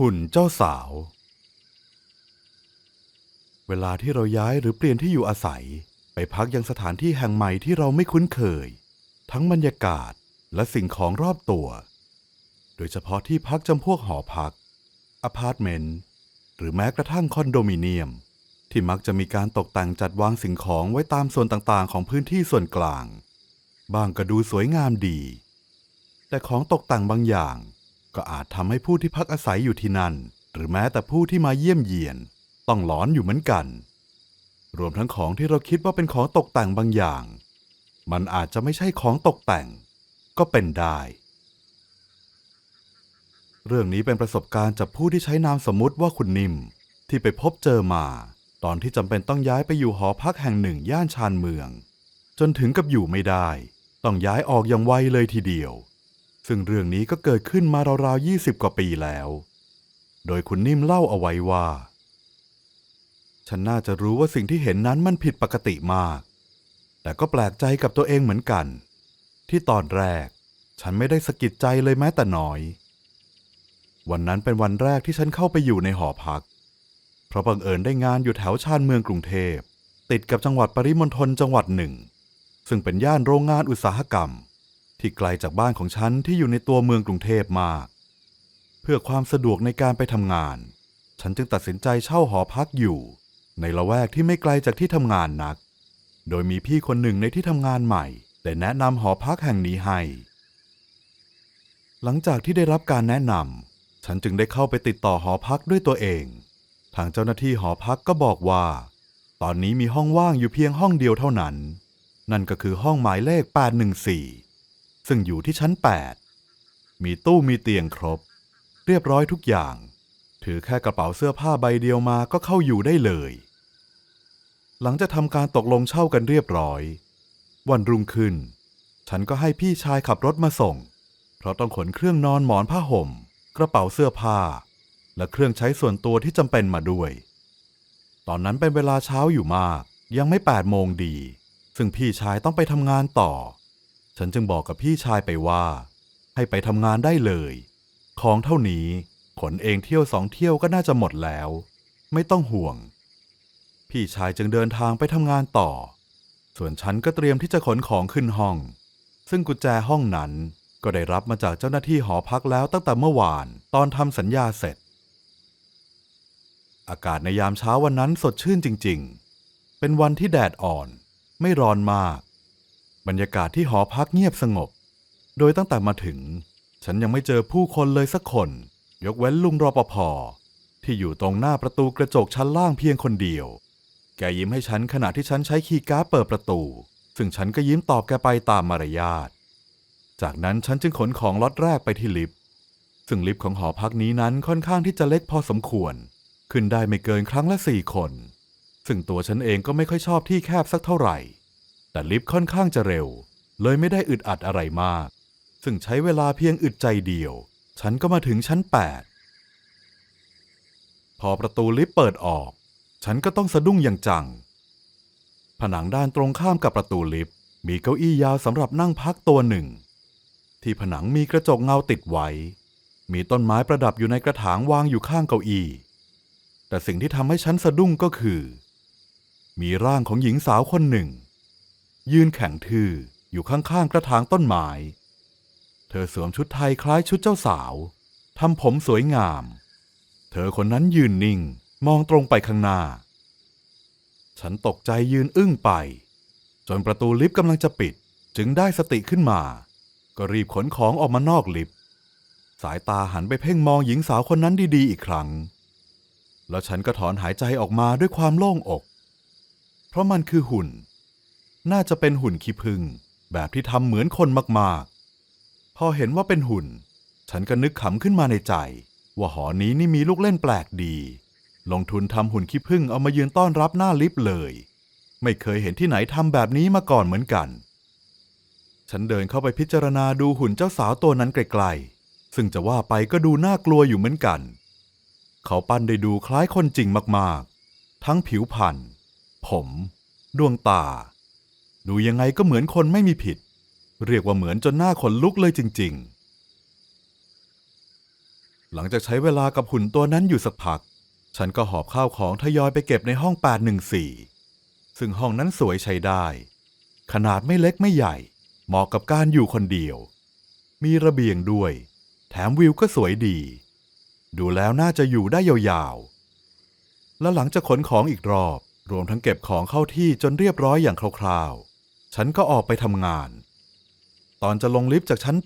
หุ่นเจ้าสาว เวลาที่เราย้ายหรือเปลี่ยนที่อยู่อาศัย ไปพักยังสถานที่แห่งใหม่ที่เราไม่คุ้นเคย ทั้งบรรยากาศและสิ่งของรอบตัว โดยเฉพาะที่พักจำพวกหอพักอพาร์ตเมนต์หรือแม้กระทั่งคอนโดมิเนียม ที่มักจะมีการตกแต่งจัดวางสิ่งของไว้ตามส่วนต่างๆ ของพื้นที่ส่วนกลาง บางก็ดูสวยงามดี แต่ของตกแต่งบางอย่าง ก็อาจทำให้ผู้ที่พักอาศัยอยู่ที่นั่น หรือแม้แต่ผู้ที่มาเยี่ยมเยียน ต้องหลอนอยู่เหมือนกัน รวมทั้งของที่เราคิดว่าเป็นของตกแต่งบางอย่าง มันอาจจะไม่ใช่ของตกแต่ง ก็เป็นได้ เรื่องนี้เป็นประสบการณ์จากผู้ที่ใช้นามสมมุติว่าคุณนิ่ม ที่ไปพบเจอมา ตอนที่จำเป็นต้องย้ายไปอยู่หอพักแห่งหนึ่งย่านชานเมือง จนถึงกับอยู่ไม่ได้ ต้องย้ายออกอย่างไวเลยทีเดียว ซึ่งเรื่องนี้ก็เกิดขึ้นมาราวๆ20 กว่าปีแล้ว โดยคุณนิ่มเล่าเอาไว้ว่า ฉันน่าจะรู้ว่าสิ่งที่เห็นนั้นมันผิดปกติมาก แต่ก็แปลกใจกับตัวเองเหมือนกัน ที่ตอนแรก ฉันไม่ได้สะกิดใจเลยแม้แต่น้อย วันนั้นเป็นวันแรกที่ฉันเข้าไปอยู่ในหอพัก เพราะบังเอิญได้งานอยู่แถวชานเมืองกรุงเทพ ติดกับจังหวัดปริมณฑลจังหวัดหนึ่ง ซึ่งเป็นย่านโรงงานอุตสาหกรรม ที่ไกลจากบ้านของฉันที่อยู่ในตัวเมืองกรุงเทพมาก เพื่อความสะดวกในการไปทำงาน ฉันจึงตัดสินใจเช่าหอพักอยู่ ในละแวกที่ไม่ไกลจากที่ทำงานนัก โดยมีพี่คนหนึ่งในที่ทำงานใหม่ได้แนะนำหอพักแห่งนี้ให้ หลังจากที่ได้รับการแนะนำฉันจึงได้เข้าไปติดต่อหอพักด้วยตัวเอง ทางเจ้าหน้าที่หอพักก็บอกว่า ตอนนี้มีห้องว่างอยู่เพียงห้องเดียวเท่านั้น นั่นก็คือห้องหมายเลข 814 ซึ่งอยู่ที่ชั้น 8 มีตู้มีเตียงครบ เรียบร้อยทุกอย่าง ถือแค่กระเป๋าเสื้อผ้าใบเดียวมาก็เข้าอยู่ได้เลย หลังจากทำการตกลงเช่ากันเรียบร้อย วันรุ่งขึ้น ฉันก็ให้พี่ชายขับรถมาส่ง เพราะต้องขนเครื่องนอนหมอนผ้าห่ม กระเป๋าเสื้อผ้า และเครื่องใช้ส่วนตัวที่จำเป็นมาด้วย ตอนนั้นเป็นเวลาเช้าอยู่มากยังไม่แปดโมงดี ซึ่งพี่ชายต้องไปทำงานต่อ ฉันจึงบอกกับพี่ชายไปว่า ให้ไปทำงานได้เลย ของเท่านี้ขนเองเที่ยวสองเที่ยวก็น่าจะหมดแล้ว ไม่ต้องห่วง พี่ชายจึงเดินทางไปทำงานต่อ ส่วนฉันก็เตรียมที่จะขนของขึ้นห้อง ซึ่งกุญแจห้องนั้นก็ได้รับมาจากเจ้าหน้าที่หอพักแล้วตั้งแต่เมื่อวานตอนทำสัญญาเสร็จ อากาศในยามเช้าวันนั้นสดชื่นจริง ๆ เป็นวันที่แดดอ่อน ไม่ร้อนมาก บรรยากาศที่หอพักเงียบสงบ โดยตั้งแต่มาถึง ฉันยังไม่เจอผู้คนเลยสักคน ยกเว้นลุงรปภที่อยู่ตรงหน้าประตูกระจกชั้นล่างเพียงคนเดียว แกยิ้มให้ฉันขณะที่ฉันใช้คีย์การ์ดเปิดประตู ซึ่งฉันก็ยิ้มตอบแกไปตามมารยาท จากนั้นฉันจึงขนของล็อตแรกไปที่ลิฟต์ ซึ่งลิฟต์ของหอพักนี้นั้นค่อนข้างที่จะเล็กพอสมควร ขึ้นได้ไม่เกินครั้งละสี่คน ซึ่งตัวฉันเองก็ไม่ค่อยชอบที่แคบสักเท่าไหร่ แต่ลิฟต์ค่อนข้างจะเร็ว เลยไม่ได้อึดอัดอะไรมาก ซึ่งใช้เวลาเพียงอึดใจเดียว ฉันก็มาถึงชั้น 8 พอประตูลิฟต์เปิดออก ฉันก็ต้องสะดุ้งอย่างจัง ผนังด้านตรงข้ามกับประตูลิฟต์มีเก้าอี้ยาวสำหรับนั่งพักตัวหนึ่ง ที่ผนังมีกระจกเงาติดไว้ มีต้นไม้ประดับอยู่ในกระถางวางอยู่ข้างเก้าอี้แต่สิ่งที่ทำให้ฉันสะดุ้งก็คือ มีร่างของหญิงสาวคนหนึ่ง ยืนแข็งทื่ออยู่ข้างๆกระถางต้นไม้เธอสวมชุดไทยคล้ายชุดเจ้าสาวทำผมสวยงาม เธอคนนั้นยืนนิ่งมองตรงไปข้างหน้า ฉันตกใจยืนอึ้งไป จนประตูลิฟต์กำลังจะปิดจึงได้สติขึ้นมา ก็รีบขนของออกมานอกลิฟต์สายตาหันไปเพ่งมองหญิงสาวคนนั้นดีๆอีกครั้ง แล้วฉันก็ถอนหายใจออกมาด้วยความโล่งอก เพราะมันคือหุ่น น่าจะเป็นหุ่นขี้ผึ้งแบบที่ทำเหมือนคนมากๆ พอเห็นว่าเป็นหุ่น ฉันก็นึกขำขึ้นมาในใจ ว่าหอนี้นี่มีลูกเล่นแปลกดี ลงทุนทำหุ่นขี้ผึ้งเอามายืนต้อนรับหน้าลิฟต์เลย ไม่เคยเห็นที่ไหนทำแบบนี้มาก่อนเหมือนกัน ฉันเดินเข้าไปพิจารณาดูหุ่นเจ้าสาวตัวนั้นไกลๆ ซึ่งจะว่าไปก็ดูน่ากลัวอยู่เหมือนกัน เขาปั้นได้ดูคล้ายคนจริงมากๆ ทั้งผิวพรรณผม ดวงตา ดูยังไงก็เหมือนคนไม่มีผิด เรียกว่าเหมือนจนหน้าขนลุกเลยจริง ๆ หลังจากใช้เวลากับหุ่นตัวนั้นอยู่สักพัก ฉันก็หอบข้าวของทยอยไปเก็บในห้อง 814 ซึ่งห้องนั้นสวยใช้ได้ ขนาดไม่เล็กไม่ใหญ่ เหมาะกับการอยู่คนเดียว มีระเบียงด้วย แถมวิวก็สวยดี ดูแล้วน่าจะอยู่ได้ยาวๆแล้วหลังจากขนของอีกรอบ รวมทั้งเก็บของเข้าที่จนเรียบร้อยอย่างคร่าวๆ ฉันก็ออกไปทำงาน ตอนจะลงลิฟต์จากชั้น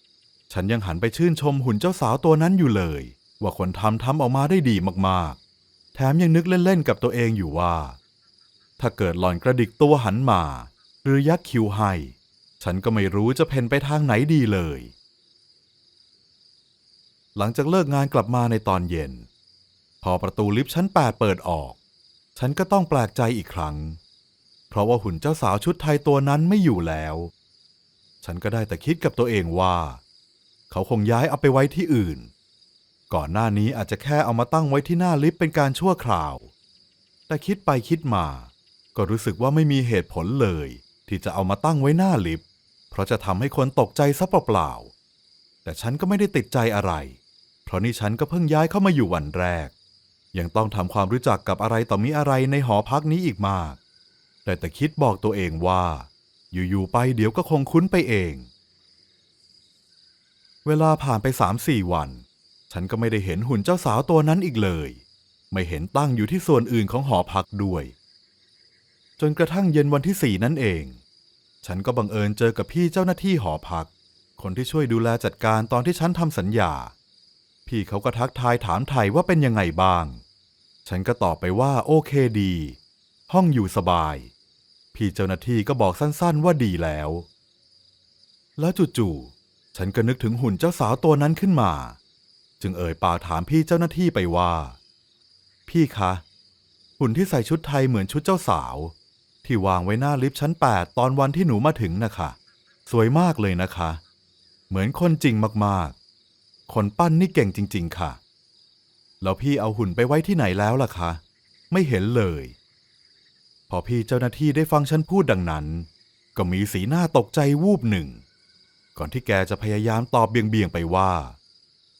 8 ฉันยังหันไปชื่นชมหุ่นเจ้าสาวตัวนั้นอยู่เลย ว่าคนทำทำออกมาได้ดีมากๆ แถมยังนึกเล่นๆกับตัวเองอยู่ว่า ถ้าเกิดหล่อนกระดิกตัวหันมา หรือยักคิ้วให้ ฉันก็ไม่รู้จะเพ่นไปทางไหนดีเลย หลังจากเลิกงานกลับมาในตอนเย็น พอประตูลิฟต์ชั้น 8 เปิดออก ฉันก็ต้องแปลกใจอีกครั้ง เพราะว่าหุ่นเจ้าสาวชุดไทยตัวนั้นไม่อยู่แล้ว ฉันก็ได้แต่คิดกับตัวเองว่า เขาคงย้ายเอาไปไว้ที่อื่น ก่อนหน้านี้อาจจะแค่เอามาตั้งไว้ที่หน้าลิฟต์เป็นการชั่วคราว แต่คิดไปคิดมา ก็รู้สึกว่าไม่มีเหตุผลเลย ที่จะเอามาตั้งไว้หน้าลิฟต์เพราะจะทำให้คนตกใจซะเปล่าๆแต่ฉันก็ไม่ได้ติดใจอะไร เพราะนี่ฉันก็เพิ่งย้ายเข้ามาอยู่วันแรก ยังต้องทำความรู้จักกับอะไรต่อมีอะไรในหอพักนี้อีกมาก แต่แต่คิดบอกตัวเองว่า อยู่ๆไปเดี๋ยวก็คงคุ้นไปเอง เวลาผ่านไปสามสี่วัน ฉันก็ไม่ได้เห็นหุ่นเจ้าสาวตัวนั้นอีกเลย ไม่เห็นตั้งอยู่ที่ส่วนอื่นของหอพักด้วย จนกระทั่งเย็นวันที่สี่นั่นเอง ฉันก็บังเอิญเจอกับพี่เจ้าหน้าที่หอพัก คนที่ช่วยดูแลจัดการตอนที่ฉันทำสัญญา พี่เขาก็ทักทายถามไถ่ว่าเป็นยังไงบ้าง ฉันก็ตอบไปว่าโอเคดี ห้องอยู่สบาย พี่เจ้าหน้าที่ก็บอกสั้นๆว่าดีแล้ว แล้วจู่ๆฉันก็นึกถึงหุ่นเจ้าสาวตัวนั้นขึ้นมา จึงเอ่ยปากถามพี่เจ้าหน้าที่ไปว่า พี่คะ หุ่นที่ใส่ชุดไทยเหมือนชุดเจ้าสาว ที่วางไว้หน้าลิฟต์ชั้น 8 ตอนวันที่หนูมาถึงนะคะ สวยมากเลยนะคะ เหมือนคนจริงมากๆ คนปั้นนี่เก่งจริง ๆ ค่ะ แล้วพี่เอาหุ่นไปไว้ที่ไหนแล้วล่ะคะ ไม่เห็นเลย พอพี่เจ้าหน้าที่ได้ฟังฉันพูดดังนั้น ก็มีสีหน้าตกใจวูบหนึ่ง ก่อนที่แกจะพยายามตอบเบี่ยงๆไปว่า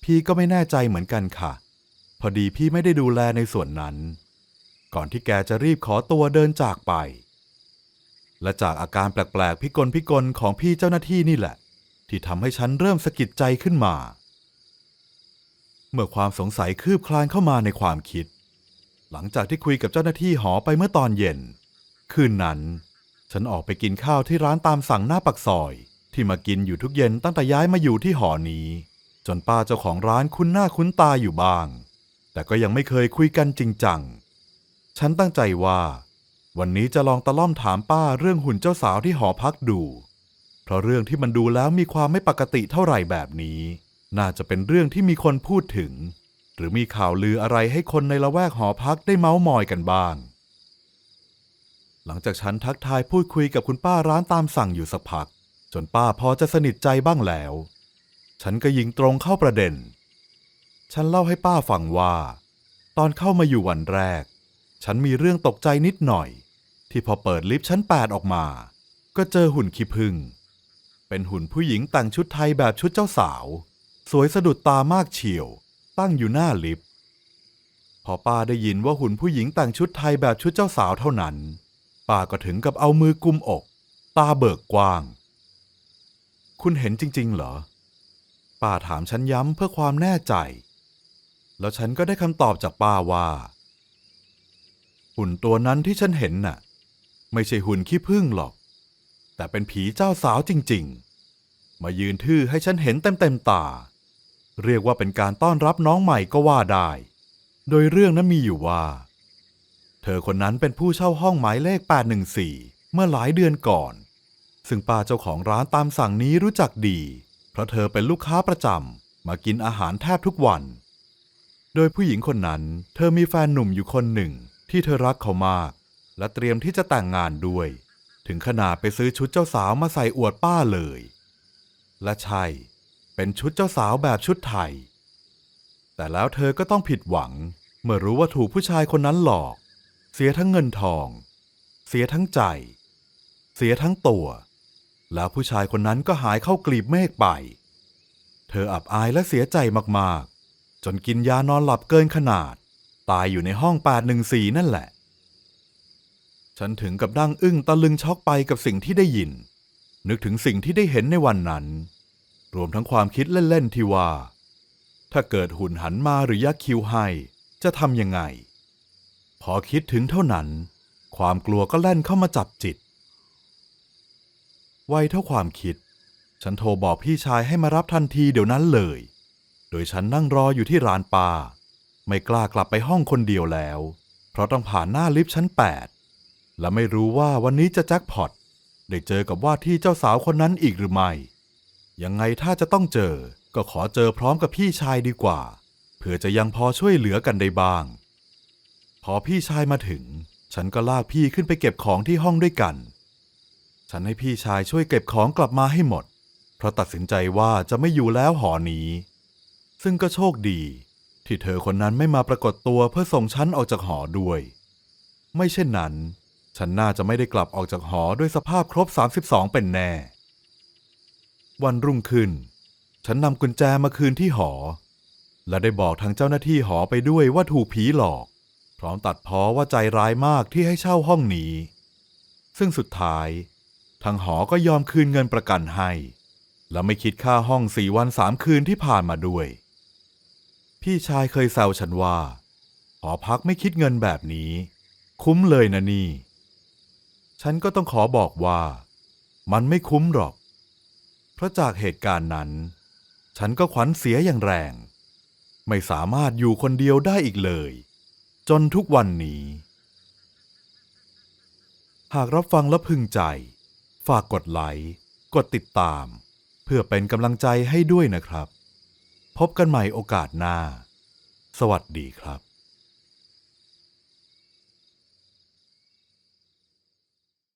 พี่ก็ไม่แน่ใจเหมือนกันค่ะ พอดีพี่ไม่ได้ดูแลในส่วนนั้น ก่อนที่แกจะรีบขอตัวเดินจากไป และจากอาการแปลกๆพิกลพิกลของพี่เจ้าหน้าที่นี่แหละ ที่ทำให้ฉันเริ่มสะกิดใจขึ้นมา เมื่อความสงสัยคืบคลานเข้ามาในความคิด หลังจากที่คุยกับเจ้าหน้าที่หอไปเมื่อตอนเย็น คืนนั้น ฉันออกไปกินข้าวที่ร้านตามสั่งหน้าปักซอย ที่มากินอยู่ทุกเย็นตั้งแต่ย้ายมาอยู่ที่หอนี้ จนป้าเจ้าของร้านคุ้นหน้าคุ้นตาอยู่บ้าง แต่ก็ยังไม่เคยคุยกันจริงจัง ฉันตั้งใจว่า วันนี้จะลองตะล่อมถามป้าเรื่องหุ่นเจ้าสาวที่หอพักดู เพราะเรื่องที่มันดูแล้วมีความไม่ปกติเท่าไหร่แบบนี้ น่าจะเป็นเรื่องที่มีคนพูดถึง หรือมีข่าวลืออะไรให้คนในละแวกหอพักได้เมาส์มอยกันบ้าง หลังจากฉันทักทายพูดคุยกับคุณป้าร้านตามสั่งอยู่สักพัก จนป้าพอจะสนิทใจบ้างแล้ว ฉันก็ยิงตรงเข้าประเด็น ฉันเล่าให้ป้าฟังว่า ตอนเข้ามาอยู่วันแรก ฉันมีเรื่องตกใจนิดหน่อย ที่พอเปิดลิฟต์ชั้น8ออกมา ก็เจอหุ่นขี้ผึ้งเป็นหุ่นผู้หญิงแต่งชุดไทยแบบชุดเจ้าสาว สวยสะดุดตามากเฉียว ตั้งอยู่หน้าลิฟต์พอป้าได้ยินว่าหุ่นผู้หญิงแต่งชุดไทยแบบชุดเจ้าสาวเท่านั้น ป้าก็ถึงกับเอามือกุมอก ตาเบิกกว้าง คุณเห็นจริง ๆ เหรอ ป้าถามฉันย้ำเพื่อความแน่ใจ แล้วฉันก็ได้คำตอบจากป้าว่า หุ่นตัวนั้นที่ฉันเห็นน่ะ ไม่ใช่หุ่นขี้ผึ้งหรอก แต่เป็นผีเจ้าสาวจริง ๆ มายืนทื่อให้ฉันเห็นเต็มๆตา เรียกว่าเป็นการต้อนรับน้องใหม่ก็ว่าได้ โดยเรื่องนั้นมีอยู่ว่า เธอคนนั้นเป็นผู้เช่าห้องหมายเลข 814 เมื่อหลายเดือนก่อน ซึ่งป้าเจ้าของร้านตามสั่งนี้รู้จักดี เพราะเธอเป็นลูกค้าประจำมากินอาหารแทบทุกวัน โดยผู้หญิงคนนั้น เธอมีแฟนหนุ่มอยู่คนหนึ่ง ที่เธอรักเขามาก และเตรียมที่จะแต่งงานด้วย ถึงขนาดไปซื้อชุดเจ้าสาวมาใส่อวดป้าเลย และใช่ เป็นชุดเจ้าสาวแบบชุดไทย แต่แล้วเธอก็ต้องผิดหวัง เมื่อรู้ว่าถูกผู้ชายคนนั้นหลอก เสียทั้งเงินทอง เสียทั้งใจ เสียทั้งตัว แล้วผู้ชายคนนั้นก็หายเข้ากลีบเมฆไป เธออับอายและเสียใจมากๆ จนกินยานอนหลับเกินขนาด ตายอยู่ในห้อง814นั่นแหละ ฉันถึงกับดั้งอึ้งตะลึงช็อกไปกับสิ่งที่ได้ยิน นึกถึงสิ่งที่ได้เห็นในวันนั้น รวมทั้งความคิดเล่น ๆ ที่ว่า ถ้าเกิดหุ่นหันมาหรือยักคิ้วให้ จะทำยังไง พอคิดถึงเท่านั้น ความกลัวก็แล่นเข้ามาจับจิต ไวเท่าความคิด ฉันโทรบอกพี่ชายให้มารับทันทีเดี๋ยวนั้นเลย โดยฉันนั่งรออยู่ที่ร้านปาไม่กล้ากลับไปห้องคนเดียวแล้ว เพราะต้องผ่านหน้าลิฟต์ชั้น 8 และไม่รู้ว่าวันนี้จะแจ็คพอตได้เจอกับว่าที่เจ้าสาวคนนั้นอีกหรือไม่ ยังไงถ้าจะต้องเจอ ก็ขอเจอพร้อมกับพี่ชายดีกว่าเพื่อจะยังพอช่วยเหลือกันได้บ้าง พอพี่ชายมาถึง ฉันก็ลากพี่ขึ้นไปเก็บของที่ห้องด้วยกัน ฉันให้พี่ชายช่วยเก็บของกลับมาให้หมด เพราะตัดสินใจว่าจะไม่อยู่แล้วหอนี้ ซึ่งก็โชคดี ที่เธอคนนั้นไม่มาปรากฏตัวเพื่อส่งฉันออกจากหอด้วย ไม่เช่นนั้น ฉันน่าจะไม่ได้กลับออกจากหอด้วยสภาพครบ 32 เป็นแน่ วันรุ่งขึ้น ฉันนำกุญแจมาคืนที่หอ และได้บอกทางเจ้าหน้าที่หอไปด้วยว่าถูกผีหลอก พร้อมตัดพ้อว่าใจร้ายมากที่ให้เช่าห้องนี้ ซึ่งสุดท้าย ทางหอก็ยอมคืนเงินประกันให้ และไม่คิดค่าห้องสี่วันสามคืนที่ผ่านมาด้วย พี่ชายเคยแซวฉันว่า หอพักไม่คิดเงินแบบนี้ คุ้มเลยนะนี่ ฉันก็ต้องขอบอกว่า มันไม่คุ้มหรอก เพราะจากเหตุการณ์นั้น ฉันก็ขวัญเสียอย่างแรง ไม่สามารถอยู่คนเดียวได้อีกเลย จนทุกวันนี้ หากรับฟังและพึงใจ ฝากกดไลค์กดติดตาม เพื่อเป็นกำลังใจให้ด้วยนะครับ พบกันใหม่โอกาสหน้า สวัสดีครับ